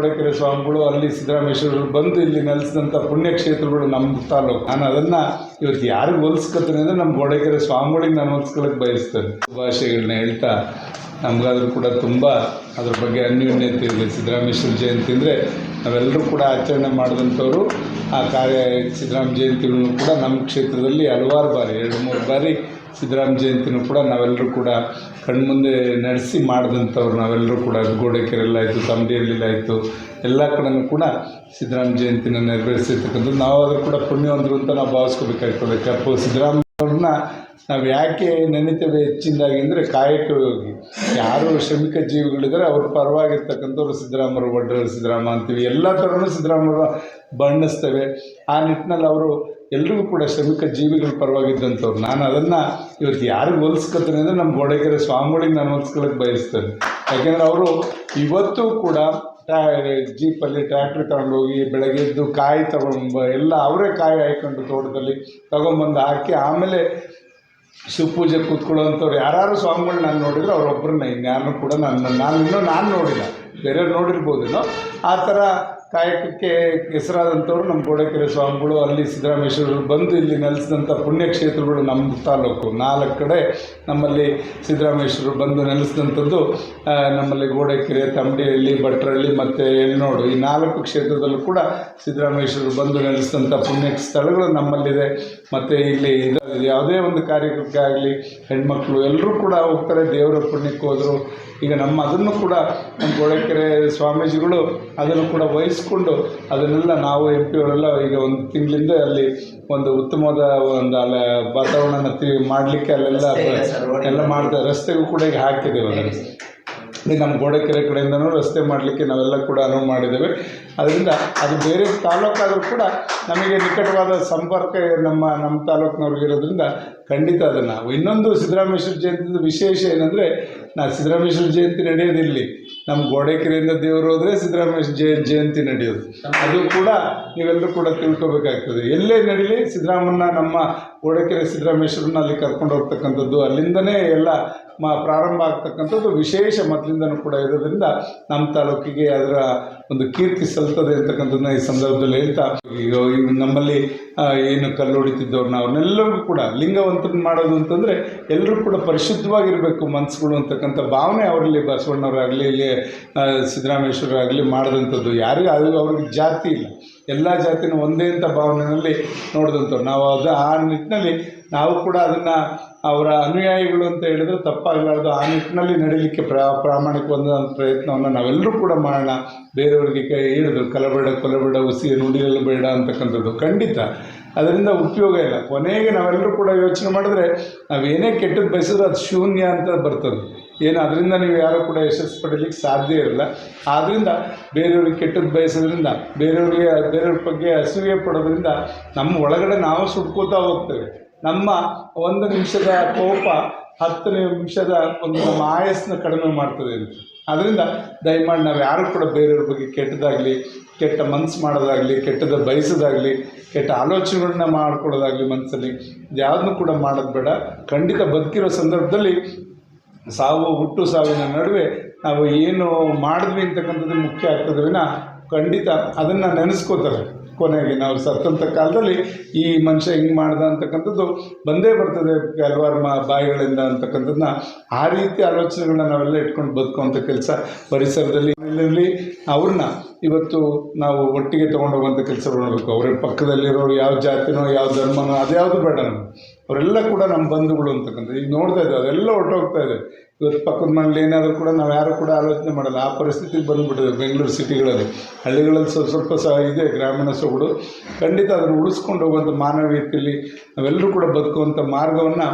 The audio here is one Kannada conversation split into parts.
ಗೋಡೆಕೆರೆ ಸ್ವಾಮಿಗಳು, ಅಲ್ಲಿ ಸಿದ್ದರಾಮೇಶ್ವರರು ಬಂದು ಇಲ್ಲಿ ನೆಲೆಸಿದಂಥ ಪುಣ್ಯಕ್ಷೇತ್ರಗಳು ನಮ್ಮ ತಾಲೂಕು. ನಾನು ಅದನ್ನು ಇವತ್ತು ಯಾರಿಗೆ ಹೋಲಿಸ್ಕೊತೀನಿ ಅಂದರೆ ನಮ್ಮ ಗೋಡೆಕೆರೆ ಸ್ವಾಮಿಗಳಿಗೆ ನಾನು ಹೋಲಿಸ್ಕೊಳ್ಳೋಕೆ ಬಯಸ್ತೇನೆ. ಶುಭಾಶಯಗಳನ್ನ ಹೇಳ್ತಾ ನಮಗಾದ್ರೂ ಕೂಡ ತುಂಬ ಅದ್ರ ಬಗ್ಗೆ ಅನ್ಯೋನ್ಯತೆ ಇದೆ ಸಿದ್ದರಾಮೇಶ್ವರ ಜಯಂತಿ ಅಂದರೆ ನಾವೆಲ್ಲರೂ ಕೂಡ ಆಚರಣೆ ಮಾಡಿದಂಥವ್ರು ಆ ಕಾರ್ಯ ಸಿದ್ದರಾಮ ಜಯಂತಿಗಳನ್ನು ಕೂಡ ನಮ್ಮ ಕ್ಷೇತ್ರದಲ್ಲಿ ಹಲವಾರು ಬಾರಿ, ಎರಡು, ಮೂರು ಬಾರಿ ಸಿದ್ದರಾಮ ಜಯಂತಿನೂ ಕೂಡ ನಾವೆಲ್ಲರೂ ಕೂಡ ಕಣ್ಮುಂದೆ ನಡೆಸಿ ಮಾಡಿದಂಥವ್ರು ನಾವೆಲ್ಲರೂ ಕೂಡ ಗೋಡೆಕೆರೆಲ್ಲಾಯಿತು ತಮಡಿಯಲ್ಲಿಲಾಯಿತು ಎಲ್ಲ ಕಡೆಯೂ ಕೂಡ ಸಿದ್ದರಾಮ ಜಯಂತಿನ ನೆರವೇರಿಸಿರ್ತಕ್ಕಂಥದ್ದು. ನಾವು ಕೂಡ ಪುಣ್ಯವಂತರು ಅಂತ ನಾವು ಭಾವಿಸ್ಕೋಬೇಕಾಗ್ತದೆ. ಕಪ್ಪು ಸಿದ್ದರಾಮಯ್ಯವ್ರನ್ನ ನಾವು ಯಾಕೆ ನೆನಿತೇವೆ ಹೆಚ್ಚಿನದಾಗಿ ಅಂದರೆ ಕಾಯಕವಾಗಿ ಯಾರು ಶ್ರಮಿಕ ಜೀವಿಗಳಿದ್ದಾರೆ ಅವ್ರ ಪರವಾಗಿರ್ತಕ್ಕಂಥವ್ರು ಸಿದ್ದರಾಮರು ಒಡ್ಡರ ಸಿದ್ದರಾಮ ಅಂತೀವಿ. ಎಲ್ಲ ಥರನೂ ಸಿದ್ದರಾಮರು ಬಣ್ಣಿಸ್ತೇವೆ. ಆ ನಿಟ್ಟಿನಲ್ಲಿ ಅವರು ಎಲ್ರಿಗೂ ಕೂಡ ಶ್ರಮಿಕ ಜೀವಿಗಳ ಪರವಾಗಿದ್ದಂಥವ್ರು. ನಾನು ಅದನ್ನು ಇವತ್ತು ಯಾರಿಗೆ ಹೋಲಿಸ್ಕೊತೀನಿ ಅಂದರೆ ನಮ್ಮ ಗೋಡೆಕೆರೆ ಸ್ವಾಮಿಗಳಿಗೆ ನಾನು ಹೊಲಿಸ್ಕೊಳ್ಳೋಕೆ ಬಯಸ್ತೇನೆ. ಯಾಕೆಂದರೆ ಅವರು ಇವತ್ತು ಕೂಡ ಟ್ಯಾ ಜೀಪಲ್ಲಿ ಟ್ರ್ಯಾಕ್ಟ್ರ್ ತಗೊಂಡೋಗಿ ಬೆಳಗ್ಗೆ ಎದ್ದು ಕಾಯಿ ತಗೊಂಡು ಎಲ್ಲ ಅವರೇ ಕಾಯಿ ಹಾಯ್ಕೊಂಡು ತೋಟದಲ್ಲಿ ತಗೊಂಬಂದು ಹಾಕಿ ಆಮೇಲೆ ಶಿವಪೂಜೆ ಕೂತ್ಕೊಳ್ಳೋವಂಥವ್ರು ಯಾರು ಸ್ವಾಮಿಗಳು ನಾನು ನೋಡಿದ್ರೆ ಅವರೊಬ್ಬರನ್ನ ಇನ್ಯಾರನ್ನೂ ಕೂಡ ನಾನು ನಾನು ಇನ್ನೂ ನಾನು ನೋಡಿಲ್ಲ. ಬೇರೆಯವ್ರು ನೋಡಿರ್ಬೋದೇನೋ? ಆ ಥರ ಕಾಯಕಕ್ಕೆ ಹೆಸರಾದಂಥವ್ರು ನಮ್ಮ ಗೋಡೆಕೆರೆ ಸ್ವಾಮಿಗಳು, ಅಲ್ಲಿ ಸಿದ್ದರಾಮೇಶ್ವರರು ಬಂದು ಇಲ್ಲಿ ನೆಲೆಸಿದಂಥ ಪುಣ್ಯಕ್ಷೇತ್ರಗಳು ನಮ್ಮ ತಾಲೂಕು. ನಾಲ್ಕು ಕಡೆ ನಮ್ಮಲ್ಲಿ ಸಿದ್ದರಾಮೇಶ್ವರರು ಬಂದು ನೆಲೆಸಿದಂಥದ್ದು ನಮ್ಮಲ್ಲಿ ಗೋಡೆಕೆರೆ ತಮಡಿಹಳ್ಳಿ ಭಟ್ರಹಳ್ಳಿ ಮತ್ತು ಎಳ್ನೋಡು. ಈ ನಾಲ್ಕು ಕ್ಷೇತ್ರದಲ್ಲೂ ಕೂಡ ಸಿದ್ದರಾಮೇಶ್ವರರು ಬಂದು ನೆಲೆಸಿದಂಥ ಪುಣ್ಯ ಸ್ಥಳಗಳು ನಮ್ಮಲ್ಲಿದೆ. ಮತ್ತು ಇಲ್ಲಿ ಯಾವುದೇ ಒಂದು ಕಾರ್ಯಕ್ರಮಕ್ಕೆ ಆಗಲಿ, ಹೆಣ್ಮಕ್ಳು ಎಲ್ಲರೂ ಕೂಡ ಹೋಗ್ತಾರೆ, ದೇವರ ಪುಣ್ಯಕ್ಕೆ ಹೋದರು. ಈಗ ನಮ್ಮ ಅದನ್ನು ಕೂಡ ನಮ್ಮ ಗೋಡೆಕೆರೆ ಸ್ವಾಮೀಜಿಗಳು ಅದನ್ನು ಕೂಡ ವಹಿಸ್ಕೊಂಡು ಅದನ್ನೆಲ್ಲ ನಾವು ಎಂ ಪಿ ಅವರೆಲ್ಲ ಈಗ ಒಂದು ತಿಂಗಳಿಂದ ಅಲ್ಲಿ ಒಂದು ಉತ್ತಮವಾದ ಒಂದು ಅಲ್ಲ ವಾತಾವರಣ ಮಾಡಲಿಕ್ಕೆ ಅಲ್ಲೆಲ್ಲ ಎಲ್ಲ ಮಾಡ್ತಾರೆ. ರಸ್ತೆಗೂ ಕೂಡ ಈಗ ಹಾಕಿದ್ದೇವೆ ಅದನ್ನು. ಈಗ ನಮ್ಮ ಗೋಡೆಕೆರೆ ಕಡೆಯಿಂದನೂ ರಸ್ತೆ ಮಾಡಲಿಕ್ಕೆ ನಾವೆಲ್ಲ ಕೂಡ ಅನುವು ಮಾಡಿದ್ದೇವೆ. ಅದರಿಂದ ಅದು ಬೇರೆ ತಾಲೂಕಾದರೂ ಕೂಡ ನಮಗೆ ನಿಕಟವಾದ ಸಂಪರ್ಕ ನಮ್ಮ ನಮ್ಮ ತಾಲೂಕಿನವ್ರಿಗೆ ಇರೋದ್ರಿಂದ ಖಂಡಿತ ಅದನ್ನು ಇನ್ನೊಂದು ಸಿದ್ದರಾಮೇಶ್ವರ ಜಯಂತಿದ ವಿಶೇಷ ಏನಂದರೆ, ನಾ ಸಿದ್ದರಾಮೇಶ್ವರ ಜಯಂತಿ ನಡೆಯೋದಿಲ್ಲಿ ನಮ್ಮ ಗೋಡೆಕೆರೆಯಿಂದ ದೇವರು ಹೋದರೆ ಸಿದ್ದರಾಮೇಶ್ವರ ಜಯ, ಜಯಂತಿ ನಡೆಯೋದು. ಅದು ಕೂಡ ನೀವೆಲ್ಲರೂ ಕೂಡ ತಿಳ್ಕೊಬೇಕಾಗ್ತದೆ. ಎಲ್ಲೇ ನಡೀಲಿ, ಸಿದ್ದರಾಮನ್ನ ನಮ್ಮ ಗೋಡೆಕೆರೆ ಸಿದ್ದರಾಮೇಶ್ವರನ್ನ ಅಲ್ಲಿ ಕರ್ಕೊಂಡು ಹೋಗ್ತಕ್ಕಂಥದ್ದು, ಅಲ್ಲಿಂದನೇ ಎಲ್ಲ ಮಾ, ಪ್ರಾರಂಭ ಆಗ್ತಕ್ಕಂಥದ್ದು ವಿಶೇಷ ಮೊದಲಿಂದನೂ ಕೂಡ ಇರೋದ್ರಿಂದ ನಮ್ಮ ತಾಲೂಕಿಗೆ ಅದರ ಒಂದು ಕೀರ್ತಿ ಸಲ್ತದೆ ಅಂತಕ್ಕಂಥದ್ದನ್ನ ಈ ಸಂದರ್ಭದಲ್ಲಿ ಹೇಳ್ತಾ ಈಗ ನಮ್ಮಲ್ಲಿ ಏನು ಕಲ್ಲು ಹೊಡಿತಿದ್ದವ್ರನ್ನ ಅವ್ರನ್ನೆಲ್ಲರಿಗೂ ಕೂಡ ಲಿಂಗವಂತನ ಮಾಡೋದು ಅಂತಂದರೆ ಎಲ್ಲರೂ ಕೂಡ ಪರಿಶುದ್ಧವಾಗಿರಬೇಕು ಮನಸ್ಸುಗಳು ಅಂತಕ್ಕಂಥ ಭಾವನೆ ಅವರಲ್ಲಿ ಬಸವಣ್ಣವರಾಗಲಿ ಇಲ್ಲಿ ಸಿದ್ದರಾಮೇಶ್ವರಾಗಲಿ ಮಾಡಿದಂಥದ್ದು. ಯಾರಿಗೂ ಅದು ಅವ್ರಿಗೆ ಜಾತಿ ಇಲ್ಲ. ಎಲ್ಲ ಜಾತಿನೂ ಒಂದೇ ಅಂತ ಭಾವನೆಯಲ್ಲಿ ನೋಡಿದಂಥವ್ರು. ನಾವು ಅದು ಆ ನಿಟ್ಟಿನಲ್ಲಿ ನಾವು ಕೂಡ ಅದನ್ನು ಅವರ ಅನುಯಾಯಿಗಳು ಅಂತ ಹೇಳಿದ್ರೆ ತಪ್ಪಾಗಲಾರ್ದು ಆ ನಿಟ್ಟಿನಲ್ಲಿ ನಡೀಲಿಕ್ಕೆ ಪ್ರಾ ಪ್ರಾಮಾಣಿಕವಾದ ಪ್ರಯತ್ನವನ್ನು ನಾವೆಲ್ಲರೂ ಕೂಡ ಮಾಡೋಣ. ಬೇರೆಯವರಿಗೆ ಕೈ ಹಿಡಿದು, ಕಲಬೇಡ, ಕೊಲಬೇಡ ಉಸಿ ನುಡಿಯಲು ಬೇಡ ಅಂತಕ್ಕಂಥದ್ದು ಖಂಡಿತ. ಅದರಿಂದ ಉಪಯೋಗ ಇಲ್ಲ. ಕೊನೆಗೆ ನಾವೆಲ್ಲರೂ ಕೂಡ ಯೋಚನೆ ಮಾಡಿದ್ರೆ ನಾವೇನೇ ಕೆಟ್ಟದ್ದು ಬಯಸಿದ್ರೆ ಅದು ಶೂನ್ಯ ಅಂತ ಬರ್ತದೆ. ಏನು, ಅದರಿಂದ ನೀವು ಯಾರೂ ಕೂಡ ಯಶಸ್ಸು ಪಡೀಲಿಕ್ಕೆ ಸಾಧ್ಯ ಇರಲ್ಲ. ಆದ್ದರಿಂದ ಬೇರೆಯವ್ರಿಗೆ ಕೆಟ್ಟದ್ದು ಬಯಸೋದ್ರಿಂದ, ಬೇರೆಯವ್ರಿಗೆ, ಬೇರೆಯವ್ರ ಬಗ್ಗೆ ಅಸೂಯೆ ಪಡೋದ್ರಿಂದ ನಮ್ಮ ಒಳಗಡೆ ನಾವು ಸುಟ್ಕೋತಾ ಹೋಗ್ತೇವೆ. ನಮ್ಮ ಒಂದು ನಿಮಿಷದ ಕೋಪ ಹತ್ತು ನಿಮಿಷದ ಒಂದು ನಮ್ಮ ಆಯಸ್ಸನ್ನ ಕಡಿಮೆ ಮಾಡ್ತದೆ ಅಂತ. ಅದರಿಂದ ದಯಮಾಡಿ ನಾವು ಯಾರು ಕೂಡ ಬೇರೆಯವ್ರ ಬಗ್ಗೆ ಕೆಟ್ಟದಾಗಲಿ, ಕೆಟ್ಟ ಮನಸ್ಸು ಮಾಡೋದಾಗಲಿ, ಕೆಟ್ಟದ ಬಯಸೋದಾಗಲಿ, ಕೆಟ್ಟ ಆಲೋಚನೆಗಳನ್ನ ಮಾಡ್ಕೊಳ್ಳೋದಾಗಲಿ ಮನಸ್ಸಲ್ಲಿ ಯಾವುದನ್ನು ಕೂಡ ಮಾಡೋದು ಬೇಡ. ಖಂಡಿತ ಬದುಕಿರೋ ಸಂದರ್ಭದಲ್ಲಿ ಸಾವು ಹುಟ್ಟು ಸಾವಿನ ನಡುವೆ ನಾವು ಏನು ಮಾಡಿದ್ವಿ ಅಂತಕ್ಕಂಥದ್ದು ಮುಖ್ಯ ಆಗ್ತದೆ ವಿನ ಖಂಡಿತ ಅದನ್ನು ನೆನೆಸ್ಕೋತಾರೆ. ಕೊನೆಗೆ ನಾವು ಸತ್ತಂಥ ಕಾಲದಲ್ಲಿ ಈ ಮನುಷ್ಯ ಹಿಂಗೆ ಮಾಡ್ದ ಅಂತಕ್ಕಂಥದ್ದು ಬಂದೇ ಬರ್ತದೆ ಹಲವಾರು ಮಾ ಬಾಯಿಗಳಿಂದ ಅಂತಕ್ಕಂಥದ್ದನ್ನ. ಆ ರೀತಿ ಆಲೋಚನೆಗಳನ್ನ ನಾವೆಲ್ಲ ಇಟ್ಕೊಂಡು ಬದುಕುವಂಥ ಕೆಲಸ ಪರಿಸರದಲ್ಲಿ ಅವ್ರನ್ನ. ಇವತ್ತು ನಾವು ಒಟ್ಟಿಗೆ ತೊಗೊಂಡು ಹೋಗುವಂಥ ಕೆಲಸ ಮಾಡಬೇಕು ಅವ್ರ ಪಕ್ಕದಲ್ಲಿರೋರು ಯಾವ ಜಾತಿನೋ, ಯಾವ ಧರ್ಮನೋ, ಅದ್ಯಾವುದು ಬೇಡ ನಮ್ಗೆ. ಅವರೆಲ್ಲ ಕೂಡ ನಮ್ಮ ಬಂಧುಗಳು ಅಂತಕ್ಕಂಥ ಈಗ ನೋಡ್ತಾ ಇದ್ದೇವೆ, ಅದೆಲ್ಲ ಹೊಟ್ಟೋಗ್ತಾ ಇದೆ. ಇವತ್ತು ಪಕ್ಕದ ಮನೇಲಿ ಏನಾದರೂ ಕೂಡ ನಾವು ಯಾರು ಕೂಡ ಆಲೋಚನೆ ಮಾಡಲ್ಲ. ಆ ಪರಿಸ್ಥಿತಿಗೆ ಬಂದುಬಿಟ್ಟಿದೆ ಬೆಂಗಳೂರು ಸಿಟಿಗಳಲ್ಲಿ. ಹಳ್ಳಿಗಳಲ್ಲಿ ಸ್ವಲ್ಪ ಸ್ವಲ್ಪ ಸಹ ಇದೆ ಗ್ರಾಮೀಣ ಸೊಗಡು. ಖಂಡಿತ ಅದನ್ನು ಉಳಿಸ್ಕೊಂಡು ಹೋಗುವಂಥ ಮಾನವೀಯತೆಯಲ್ಲಿ ನಾವೆಲ್ಲರೂ ಕೂಡ ಬದುಕುವಂಥ ಮಾರ್ಗವನ್ನು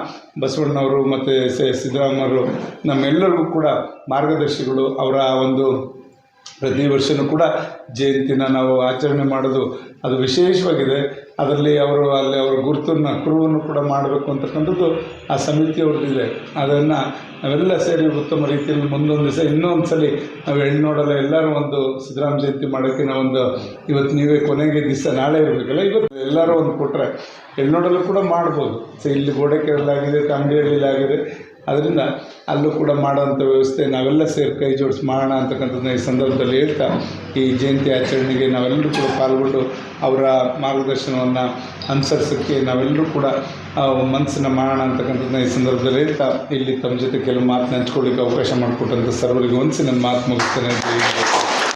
ಬಸವಣ್ಣವರು ಮತ್ತು ಸಿದ್ದರಾಮಯ್ಯವರು ನಮ್ಮೆಲ್ಲರಿಗೂ ಕೂಡ ಮಾರ್ಗದರ್ಶಿಗಳು. ಅವರ ಒಂದು ಪ್ರತಿ ವರ್ಷವೂ ಕೂಡ ಜಯಂತಿನ ನಾವು ಆಚರಣೆ ಮಾಡೋದು ಅದು ವಿಶೇಷವಾಗಿದೆ. ಅದರಲ್ಲಿ ಅವರು ಅಲ್ಲಿ ಅವರ ಗುರುತನ್ನು ಕುರುವನ್ನು ಕೂಡ ಮಾಡಬೇಕು ಅಂತಕ್ಕಂಥದ್ದು ಆ ಸಮಿತಿಯವ್ರದ್ದಿದೆ. ಅದನ್ನು ನಾವೆಲ್ಲ ಸೇರಿ ಉತ್ತಮ ರೀತಿಯಲ್ಲಿ ಮುಂದೊಂದು ದಿವಸ ಇನ್ನೊಂದು ಸಲ ನಾವು ಹೆಣ್ಣು ನೋಡಲ್ಲ, ಎಲ್ಲರೂ ಒಂದು ಸಿದ್ದರಾಮ ಜಯಂತಿ ಮಾಡೋಕ್ಕೆ ಒಂದು ಇವತ್ತು ನೀವೇ ಕೊನೆಗೆ ದಿವಸ ನಾಳೆ ಇರಬೇಕಲ್ಲ, ಇವತ್ತು ಎಲ್ಲರೂ ಒಂದು ಕೊಟ್ಟರೆ ಹೆಣ್ಣು ನೋಡಲು ಕೂಡ ಮಾಡ್ಬೋದು. ಸೊ ಇಲ್ಲಿ ಗೋಡೆಕೆರಲಾಗಿದೆ ಕಾಂಬಿಹಳ್ಳಿಲಾಗಿದೆ ಅದರಿಂದ ಅಲ್ಲೂ ಕೂಡ ಮಾಡುವಂಥ ವ್ಯವಸ್ಥೆ, ನಾವೆಲ್ಲ ಸೇರಿ ಕೈ ಜೋಡಿಸಿ ಮಾಡೋಣ ಅಂತಕ್ಕಂಥದ್ದನ್ನ ಈ ಸಂದರ್ಭದಲ್ಲಿ ಹೇಳ್ತಾ, ಈ ಜಯಂತಿ ಆಚರಣೆಗೆ ನಾವೆಲ್ಲರೂ ಕೂಡ ಪಾಲ್ಗೊಂಡು ಅವರ ಮಾರ್ಗದರ್ಶನವನ್ನು ಅನುಸರಿಸೋಕ್ಕೆ ನಾವೆಲ್ಲರೂ ಕೂಡ ಮನಸ್ಸನ್ನು ಮಾಡೋಣ ಅಂತಕ್ಕಂಥದ್ದನ್ನ ಈ ಸಂದರ್ಭದಲ್ಲಿ ಹೇಳ್ತಾ, ಇಲ್ಲಿ ತಮ್ಮ ಜೊತೆ ಕೆಲವು ಮಾತನ್ನ ಹಂಚ್ಕೊಳ್ಳಿಕ್ಕೆ ಅವಕಾಶ ಮಾಡಿಕೊಟ್ಟಂಥ ಸರ್ವರಿಗೂ ಹೊಂದಿಸಿ ನನ್ನ ಮಾತು ಮುಗಿಸ್ತೇನೆ.